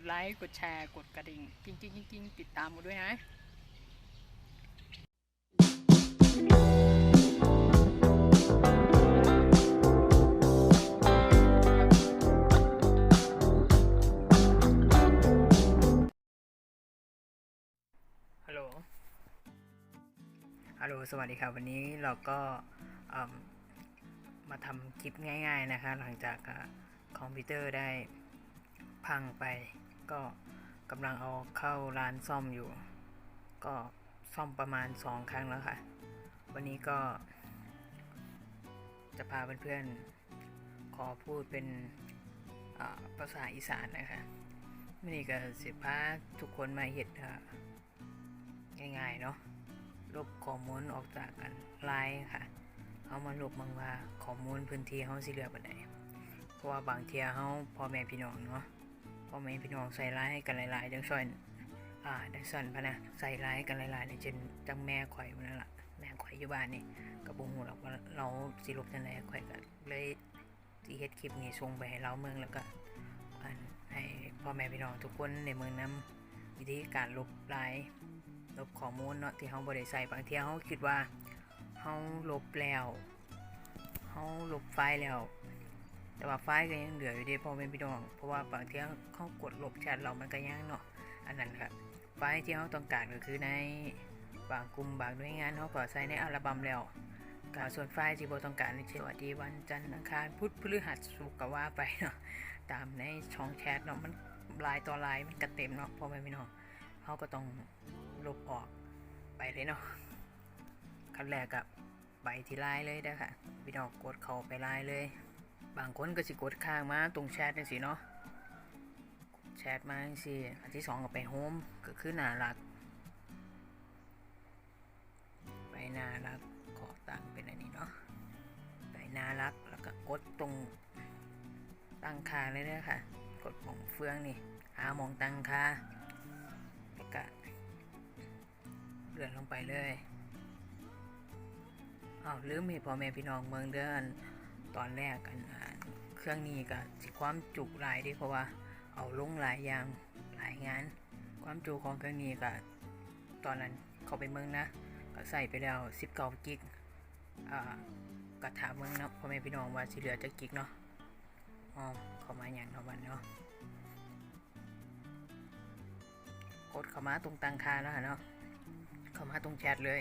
กดไลค์ กดแชร์ กดกระดิ่งกิ้งกิ้งกิ้งกิ้งติดตามมาด้วยนะฮัลโหล ฮัลโหล สวัสดีครับ วันนี้เราก็มาทำคลิปง่าย ๆ นะคะ หลังจากคอมพิวเตอร์ได้พังไป ก็กำลังเอาเข้าร้านซ่อมอยู่ ก็ซ่อมประมาณ 2 ครั้งแล้วค่ะ วันนี้ก็ จะพาเพื่อนๆ ขอพูดเป็นภาษาอีสานนะคะวันนี้ก็สิพาทุกคนมาเห็ดอ่าง่ายๆเนาะลบข้อมูลออกจากกันไลน์ค่ะเอามาลบมังว่าข้อมูลพื้นที่เฮาสิเหลือบ่ได้เพราะว่าบางเทียเฮาพ่อแม่พี่น้องเนาะ พ่อแม่พี่น้องใส่ร้ายให้กันหลายๆจังซ่อนอ่าดังซั่นพะนะใส่ร้ายกันหลายๆนี่จนจังแม่ข่อยพุ่นนั่นล่ะแม่ข่อยอยู่บ้านนี่ก็บ่ฮู้หรอกว่าเราสิลบจังไดข่อยก็เลยสิเฮ็ดคลิปนี้ส่งไปให้เราเมืองแล้วก็ให้พ่อแม่พี่น้องทุกคนในเมืองนํวิธีการลบลายลบข้อมูลเนาะที่เฮาบ่ได้ใส่บางทีเฮาคิดว่าเฮาลบแล้วเฮาลบไฟล์แล้ว แต่ว่าไฟล์ก็ยังเหลืออยู่ดีพ่อแม่พี่น้อง เพราะว่าบางทีเขากดลบแชทเรามันก็ยังเนาะอันนั้นครับไฟล์ที่เฮาต้องการก็คือในบางกลุ่มบางหน่วยงานเฮาก็ใส่ในอัลบั้มแล้วก็ส่วนไฟล์ที่บต้องการในเชว่าที่วันจันทร์อังคารพุธพฤหัสศุกร์ก็ว่าไปเนาะตามในช่องแชทเนาะมันลายต่อลายมันก็เต็มเนาะพ่อแม่พี่น้องเฮาก็ต้องลบออกไปเลยเนาะขั้นแรกกับไปที่ไลน์เลยนะค่ะพี่น้องกดเข้าไปไลน์เลย บางคนก็สิกดข้างมาตรงแชทจังสิเนาะแชทมาสิอันที่สองก็ไปโฮมก็คือหน้ารัก ไปหน้ารักขอตั้งเป็นอันนี้เนาะไปหน้ารักแล้วก็กดตรงตั้งค่าเลยนะค่ะ กดปุ่มเฟืองนี่หาหมองตั้งค่าแล้วก็เลื่อนลงไปเลยอ้าวลืมให้พ่อแม่พี่น้องเมืองเดือน ตอนแรกกันอ่าเครื่องนี้ก็สิความจุหลายดิเพราะว่าเอาลงหลายอย่างหลายงาน ความจุของเครื่องนี้ก็ตอนนั้นเขาไปเมืองนะ ก็ใส่ไปแล้ว19กิกอ่ากระถามเมืองเนาะพ่อแม่พี่น้องว่าสิเหลือจะกิกเนาะอ๋อเขามาอย่างเนาวันเนาะกดเข้ามาตรงตังคาแล้วค่ะเนาะเข้ามาตรงแชทเลย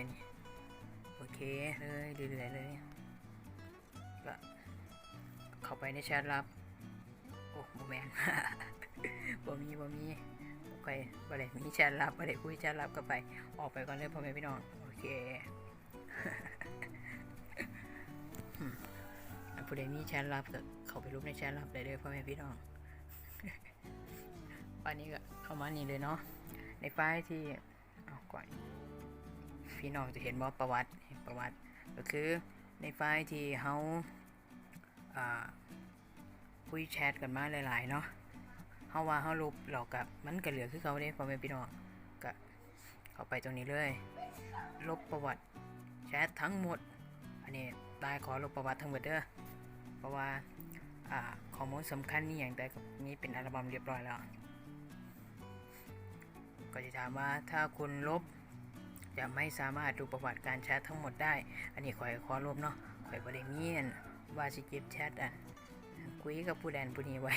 โอเคเลยเรื่อยๆเลยก็ เข้าไปในแชทลับ โอ้โมแมนบ่มีบ่มีโอเคบ่ได้มีแชทลับบ่ได้คุยแชทลับก็ไป ออกไปก่อนเลยพ่อแม่พี่น้อง โอเคผู้ใดมีแชทลับก็เข้าไปรูปในแชทลับได้เลยพ่อแม่พี่น้องวันนี้ก็เข้ามานี่เลยเนาะ ในไฟล์ที่เอาก่อน พี่น้องจะเห็นว่าประวัติประวัติ ก็คือในไฟล์ที่เฮา อ่าคุยแชทกันมาหลาย ๆ เนาะเฮาว่าเฮาลบหลอกกับมันก็เหลือคือเขาเด้พ่อแม่พี่น้องก็เข้าไปตรงนี้เลย ลบประวัติแชททั้งหมด อันนี้ได้ขอลบประวัติทั้งหมดเด้อเพราะว่าอ่าข้อมูลสำคัญนี่อย่างใดก็นี้เป็นอัลบั้มเรียบร้อยแล้วก็จะถามว่าถ้าคุณลบจะไม่สามารถดูประวัติการแชททั้งหมดได้ อันนี้ขอยขอลบเนาะขอยบริเมียน ว่าสิเก็บแชทอะคุยกับผู้แดนผู้นี้ไว้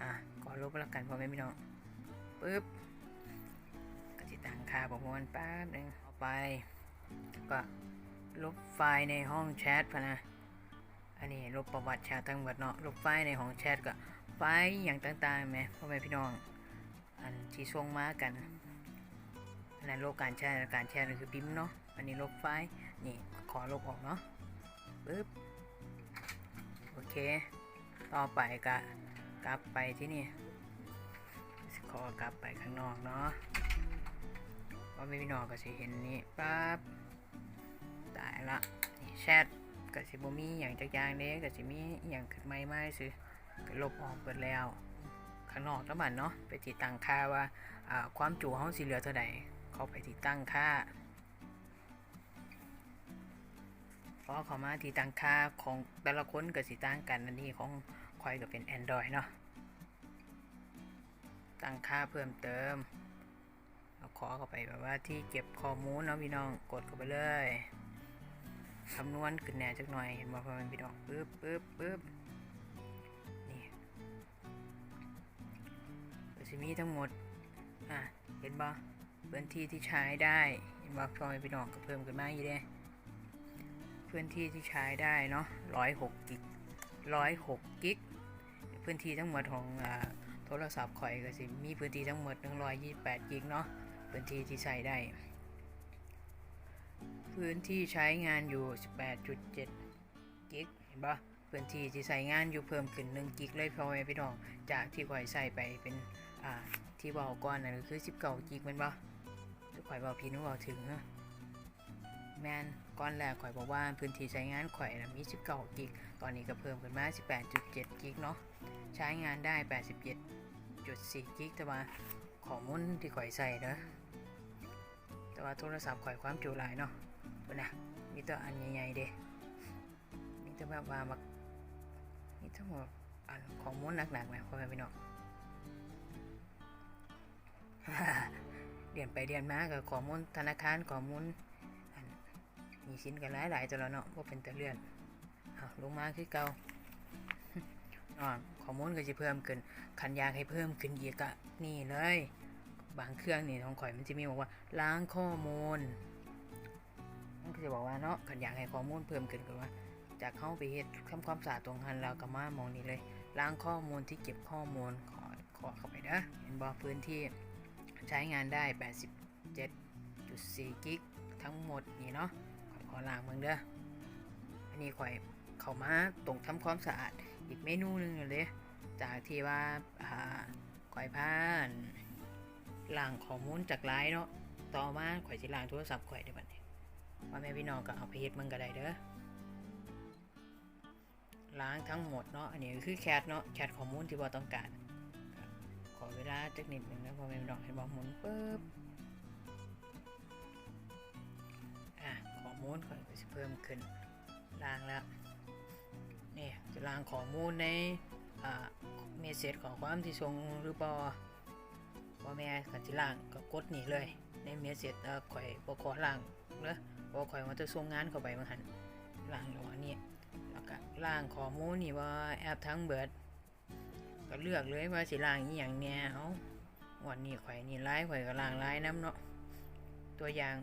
อะขอลบแล้วกันพอแม่พี่น้องปึ๊บก็จะตั้งค่าประมวลแป๊บหนึ่งเอาไป ก็ลบไฟล์ในห้องแชทพะนะ อันนี้ลบประวัติแชททั้งหมดเนาะ ลบไฟล์ในห้องแชทก็ไฟล์อย่างต่างๆไหมพ่อแม่พี่น้อง อันที่ส่งมากันอันนั้นลบการแชร์การแชร์นี่คือพิมพ์เนาะ อันนี้ลบไฟล์ นี่ขอลบออกเนาะปึ๊บ เค ต่อไปก็กลับไปที่นี่ขอกลับไปข้างนอกเนาะเพราะไม่พี่น้องก็สิเห็นนี่ปั๊บตายละนี่แชทก็สิบ่มีอย่างจักอย่างเด้ก็สิมีอย่างขึ้นใหม่มาสิก็ลบออกเบิดแล้วข้างนอกแล้วมันเนาะไปที่ตั้งค่าว่าความจุห้องสีเหลือเท่าไหร่เขาไปที่ตั้งค่า อเขามาที่ตั้งค่าของแต่ละคนก็สิตั้งกันอันนี้ของคอยก็เป็น Android เนาะตั้งค่าเพิ่มเติมเอาขอเข้าไปแบบว่าที่เก็บข้อมูลเนาะพี่น้องกดเข้าไปเลยคำนวณขึ้นแหน่จักหน่อยเห็นบ่พ่อแม่พี่น้องปึ๊บปึ๊บปึ๊บนี่จะมีทั้งหมดอะเห็นบ่พื้นที่ที่ใช้ได้เห็นบ่พ่อแม่พี่น้องก็เพิ่มขึ้นมาอีกเด้ พื้นที่ที่ใช้ได้เนาะร้อยหกกิกร้อยหกกิก พื้นที่ทั้งหมดของอโทรศัพท์ข่อยก็สิ มีพื้นที่ทั้งหมด128กิกเนาะ พื้นที่ที่ใช้ได้ พื้นที่ใช้งานอยู่18.7กิก เห็นปะพื้นที่ที่ใช้งานอยู่เพิ่มขึ้น1กิกเลยพ่อแม่พี่น้อง จากที่ข่อยใส่ไปเป็น อ่า ที่บอกก่อนนั่นก็คือ19กิกมันปะที่ข่อยบอกพี่นึกบอกถึงนะ แมนก้อนแรกข่อยบอกว่าพื้นที่ใช้งานข่อยนะมี 19 กิก ตอนนี้ก็เพิ่มขึ้นมา 18.7 กิกเนาะ ใช้งานได้ 87.4 กิกแต่ว่าข้อมูลที่ข่อยใส่เนอะแต่ว่าโทรศัพท์ข่อยความจุหลายเนาะดูนะมีแต่อันใหญ่ๆเด้มีแต่แบบว่าแบบมีทั้งหมดอันข้อมูลหนักๆนะพ่อแม่พี่น้องเรียนไปเรียนมากับข้อมูลธนาคารข้อมูลอัน มีชิ้นกันหลายๆตัวแล้วเนาะว่าเป็นต่เลื่อนลงมาคือเก่าอ่าข้อมูลก็จะเพิ่มขึ้นคันยากให้เพิ่มขึ้นอีกอะนี่เลย บางเครื่องนี่ของข่อยมันจะมีบอกว่าล้างข้อมูลมันก็จะบอกว่าเนาะคันยากให้ข้อมูลเพิ่มขึ้นก็ว่า จากเข้าไปเฮ็ดทำความสะอาดตรงหันเราก็มามองนี่เลย ล้างข้อมูลที่เก็บข้อมูลขอขอเข้าไปนะเห็นบอกพื้นที่ใช้งานได้ 87.4 กิกทั้งหมดนี่เนาะ ขอล้างมืองเด้ออันนี้ข่อยเข้ามาตรงทำความสะอาดอีกเมนูหนึ่งเลยจากที่ว่าข่อยพานล้างข้อมูลจากไลน์เนาะต่อมาข่อยสิล้างโทรศัพท์ข่อยได้บัดนี้ว่าแม่พี่น้องก็เอาไปเฮ็ดมันก็ได้เด้อล้างทั้งหมดเนาะอันนี้คือแคทเนาะแคทข้อมูลที่บ่ต้องการขอเวลาจักนิดหนึ่งนะพอแม่พี่น้องเห็นบ่หมุนปึ๊บ ลขอยก็สิเพิ่มขึ้นล้างแล้วนี่จะล้างข้อมูลในเมสเซจของความที่ส่งหรือบ่พ่อแม่กันสิล้างก็กดนี่เลย ในเมสเซจเออข่อยบ่ขอล้างเด้อบ่ข่อยว่าจะส่งงานเข้าไปมันหันล้างแล้วอันนี้แล้วก็ล้างข้อมูลนี่ว่าแอปทั้งเบิด ก็เลือกเลยว่าสิล้างอีหยังแหน่เอาวันนี้ข่อยนี่ไลน์ข่อยก็ล้างไลน์นํเนาะตัวอย่าง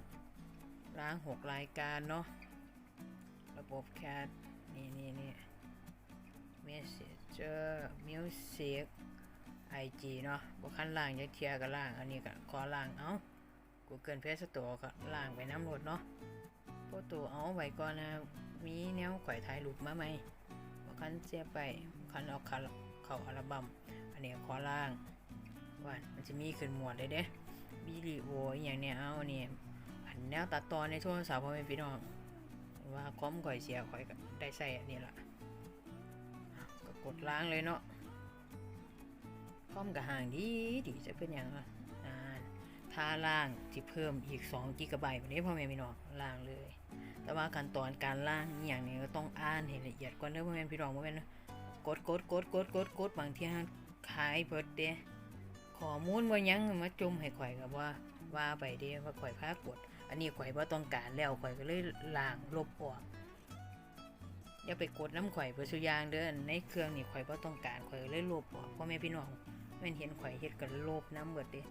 ล้างหกรายการเนาะ ระบบแคทนี่นี่นี่ Messenger Music IG เนาะบ่คันล่างจักเทียก็ล่าง อันนี้ก็ขอล่าง เอา Google Play Store ก็ล่างไปน้ำรถเนาะโฟโต้เอาไว้ก่อนนะ มีแนวข่อยถ่ายรูปมาไหมบ่คันเสียไปบ่คันเอาเข้าเขาอัลบั้ม อันนี้ขอล่างว่ามันจะมีขึ้นหมวดเลยเด้วิดีโออย่างเนี้ยเอาเนี่ย อันแนวตัดต่อในโทรศัพท์พ่อแม่พี่น้อง ว่าคอมข่อยเสียข่อยก็ได้ใส่อันนี้ละก็กดล้างเลยเนาะคอมกับห่างดีดีจะเป็นอย่างอะอ่าถ้าล่างที่เพิ่มอีก2กิกะไบต์วันนี้พ่อแม่พี่น้องล่างเลย แต่ว่าขั้นตอนการล่างอย่างนี้ก็ต้องอ่านให้ละเอียดก่อนเด้อพ่อแม่พี่น้องบ่แม่นนะกดกดกดกดกดกดบางทีฮะขายเบิดเด้ข้อมูลบ่ยังมาจุ่มให้ข่อยกับว่าว่าไปเด้ว่าข่อยพากด นนี้ข่อยว่าต้องการแล้วข่อยก็เลยล้างลบออกอย่าไปกดน้ำข่อยเพื่อสุยางเด้อในเครื่องนี่ข่อยว่าต้องการข่อยก็เลยลบออกพ่อแม่พี่น้องแม่นเห็นข่อยเฮ็ดก็ลบน้ำเบิดเด้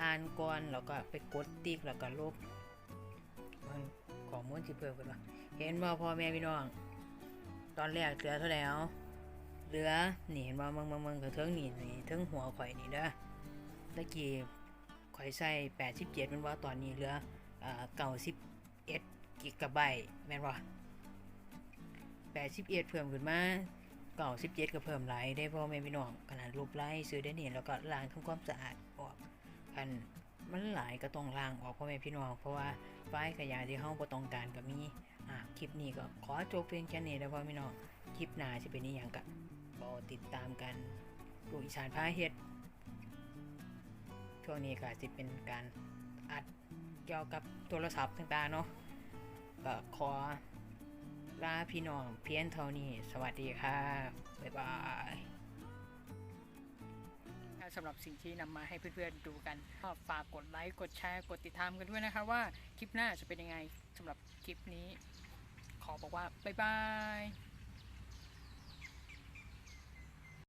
อ่านก่อนแล้วก็ไปกดติ๊กแล้วก็ลบมันข้อมูลที่เพิ่มกันว่าเห็นบ่พ่อแม่พี่น้อง ตอนแรกเหลือเท่าไหร่เอาเหลือนี่เห็นบ่เมืองเมืองเมืองกับเทิงนี่นี่เทิงหัวข่อยนี่เด้อตะกี้ข่อยใส่87มันว่าตอนนี้เหลือ เก้าสิบเอ็ดกิกะไบต์แม่นว่แปดสิบเอ็ดเพิ่มขึ้นมาเก้าสิบเจ็ดก็เพิ่มหลายได้พ่อแม่พี่น้องขนาดลบไล่ซื้อได้เนี่ยแล้วก็ล้างทำความสะอาดออกคันมันหลายก็ต้องล้างออกพ่อแม่พี่น้องเพราะว่าไฟขยะที่เฮาบ่ต้องการก็มีอ่าคลิปนี้ก็ขอจบเพียงแค่นี้แล้วพ่อแม่พี่น้องคลิปหน้าจะเป็นอีหยังก็รอติดตามกันดูอีสานพาเฮ็ดช่วงนี้ก็สิเป็นการอัด เกี่ยวกับโทรศัพท์ต่างๆเนาะก็ขอลาพี่น้องเพียงเท่านี้ สวัสดีครับ บ๊ายบายสำหรับสิ่งที่นำมาให้เพื่อนๆดูกันก็ฝากกดไลค์ กดแชร์ กดติดตามกันด้วยนะคะว่าคลิปหน้าจะเป็นยังไงสำหรับคลิปนี้ ขอบอกว่า บ๊ายบาย